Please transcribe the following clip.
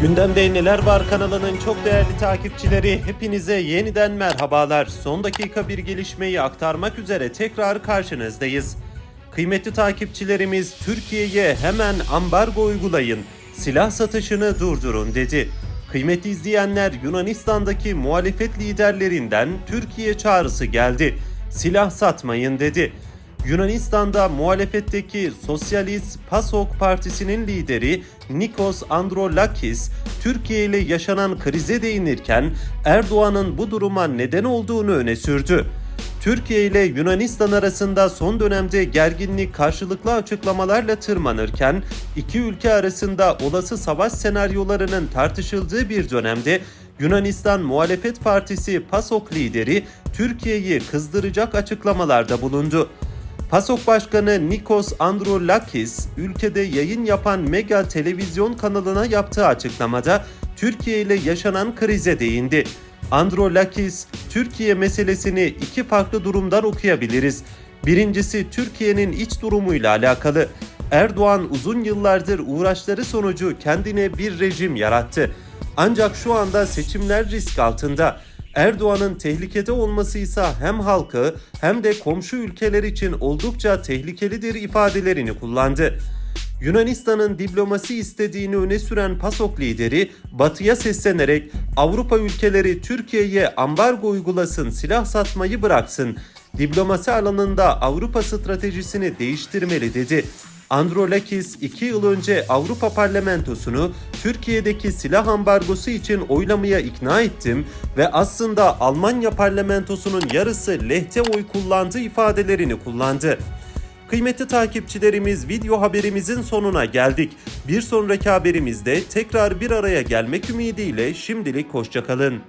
Gündemde Neler Var kanalının çok değerli takipçileri hepinize yeniden merhabalar. Son dakika bir gelişmeyi aktarmak üzere tekrar karşınızdayız. Kıymetli takipçilerimiz Türkiye'ye hemen ambargo uygulayın, silah satışını durdurun dedi. Kıymetli izleyenler Yunanistan'daki muhalefet liderlerinden Türkiye çağrısı geldi. Silah satmayın dedi. Yunanistan'da muhalefetteki Sosyalist PASOK Partisi'nin lideri Nikos Androulakis, Türkiye ile yaşanan krize değinirken Erdoğan'ın bu duruma neden olduğunu öne sürdü. Türkiye ile Yunanistan arasında son dönemde gerginlik karşılıklı açıklamalarla tırmanırken iki ülke arasında olası savaş senaryolarının tartışıldığı bir dönemde Yunanistan Muhalefet Partisi PASOK lideri Türkiye'yi kızdıracak açıklamalarda bulundu. PASOK Başkanı Nikos Androulakis, ülkede yayın yapan Mega televizyon kanalına yaptığı açıklamada Türkiye ile yaşanan krize değindi. Androulakis, Türkiye meselesini iki farklı durumdan okuyabiliriz. Birincisi Türkiye'nin iç durumuyla alakalı. Erdoğan uzun yıllardır uğraşları sonucu kendine bir rejim yarattı. Ancak şu anda seçimler risk altında. Erdoğan'ın tehlikede olması ise hem halkı hem de komşu ülkeler için oldukça tehlikelidir ifadelerini kullandı. Yunanistan'ın diplomasi istediğini öne süren PASOK lideri Batı'ya seslenerek Avrupa ülkeleri Türkiye'ye ambargo uygulasın, silah satmayı bıraksın. Diplomasi alanında Avrupa stratejisini değiştirmeli dedi. Androulakis 2 yıl önce Avrupa Parlamentosu'nu Türkiye'deki silah ambargosu için oylamaya ikna ettim ve aslında Almanya parlamentosunun yarısı lehte oy kullandı ifadelerini kullandı. Kıymetli takipçilerimiz video haberimizin sonuna geldik. Bir sonraki haberimizde tekrar bir araya gelmek ümidiyle şimdilik hoşçakalın.